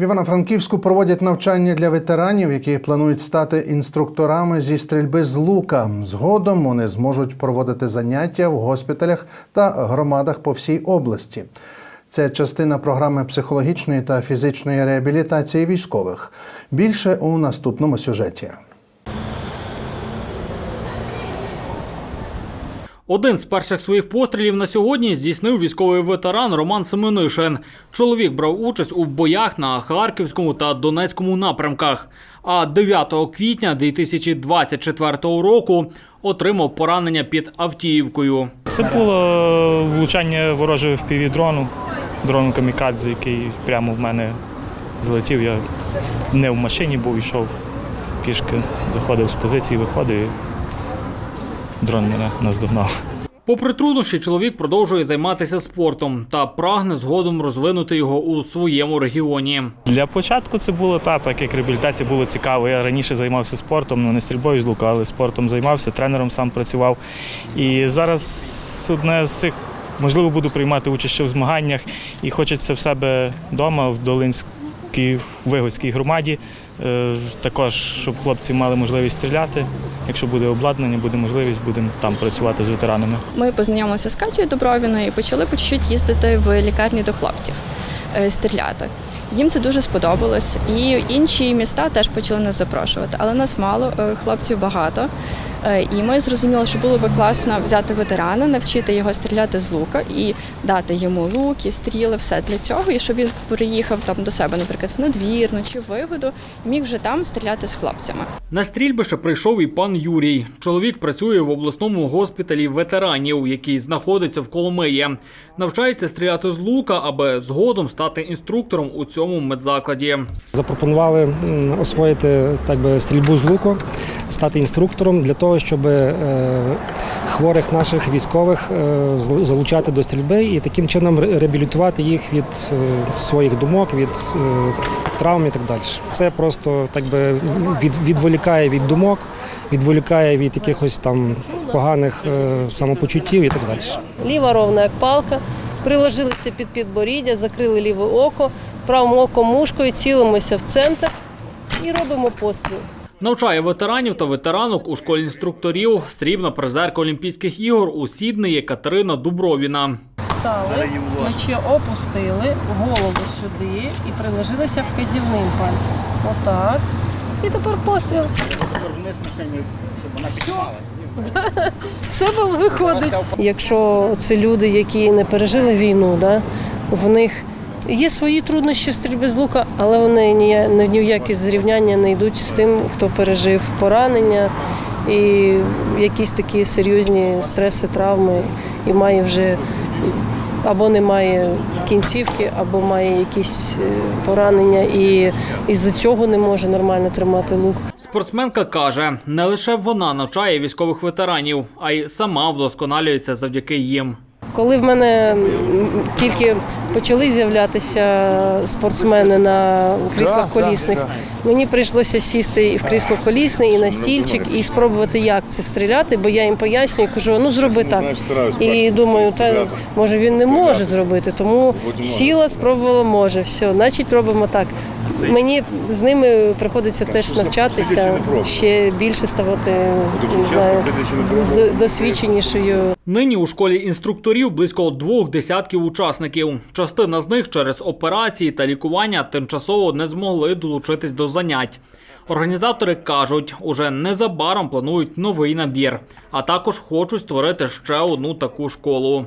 В Івано-Франківську проводять навчання для ветеранів, які планують стати інструкторами зі стрільби з лука. Згодом вони зможуть проводити заняття в госпіталях та громадах по всій області. Це частина програми психологічної та фізичної реабілітації військових. Більше у наступному сюжеті. Один з перших своїх пострілів на сьогодні здійснив військовий ветеран Роман Семенишин. Чоловік брав участь у боях на Харківському та Донецькому напрямках. А 9 квітня 2024 року отримав поранення під Авдіївкою. Це було влучання ворожого в дрону, дрону камікадзе, який прямо в мене залетів. Я не в машині був, йшов пішки, заходив з позиції, виходив дрон мене наздогнав. Попри труднощі, чоловік продовжує займатися спортом та прагне згодом розвинути його у своєму регіоні. Для початку це було та, так як реабілітація було цікаво. Я раніше займався спортом, ну не стрільбою з лука, але спортом займався, тренером сам працював. І зараз одне з цих, можливо, буду приймати участь ще в змаганнях і хочеться в себе вдома, в Долинській Вигодській громаді. Е, Також, щоб хлопці мали можливість стріляти. Якщо буде обладнання, буде можливість, будемо там працювати з ветеранами. Ми познайомилися з Катєю Добровіною і почали по чуть-чуть їздити в лікарні до хлопців е, стріляти. Їм це дуже сподобалось, і інші міста теж почали нас запрошувати. Але нас мало, е, хлопців багато. Е, І ми зрозуміли, що було би класно взяти ветерана, навчити його стріляти з лука і дати йому луки, стріли, все для цього, і щоб він приїхав там до себе, наприклад, в надвірну чи вигоду, міг вже там стріляти з хлопцями. На стрільбище прийшов і пан Юрій. Чоловік працює в обласному госпіталі ветеранів, який знаходиться в Коломиї. Навчається стріляти з лука, аби згодом стати інструктором у цьому медзакладі. Запропонували освоїти так би стрільбу з луку, стати інструктором для того, щоб е, хворих наших військових е, залучати до стрільби і таким чином реабілітувати їх від е, своїх думок, від травм і так далі. Це просто так би відволікає від думок, відволікає від якихось там поганих самопочуттів і так далі. Ліва ровна як палка. Приложилися під підборіддя, закрили ліве око, правим оком мушкою, цілимося в центр і робимо постріл. Навчає ветеранів та ветеранок у школі інструкторів срібна призерка Олімпійських ігор у Сіднеї Катерина Дубровіна. Стали, плече опустили, голову сюди і приложилися вказівним пальцем. Отак. І тепер постріл. Все виходить. Якщо це люди, які не пережили війну, да, в них є свої труднощі в стрільбі з лука, але вони ні, в яке зрівняння не йдуть з тим, хто пережив поранення і якісь такі серйозні стреси, травми і має вже або не має кінцівки, або має якісь е, поранення, і із-за цього не може нормально тримати лук. Спортсменка каже, не лише вона навчає військових ветеранів, а й сама вдосконалюється завдяки їм. Коли в мене тільки почали з'являтися спортсмени на кріслах колісних, мені прийшлося сісти і в крісло колісне, і на стільчик, і спробувати, як це стріляти, бо я їм пояснюю, кажу, ну зроби так. І думаю, та може він не може зробити, тому сіла, спробувала, може. Все, значить робимо так. Мені з ними приходиться теж навчатися, ще більше ставати не знаю, досвідченішою. Нині у школі інструкторів близько двох десятків учасників. Частина з них через операції та лікування тимчасово не змогли долучитись до занять. Організатори кажуть, уже незабаром планують новий набір, а також хочуть створити ще одну таку школу.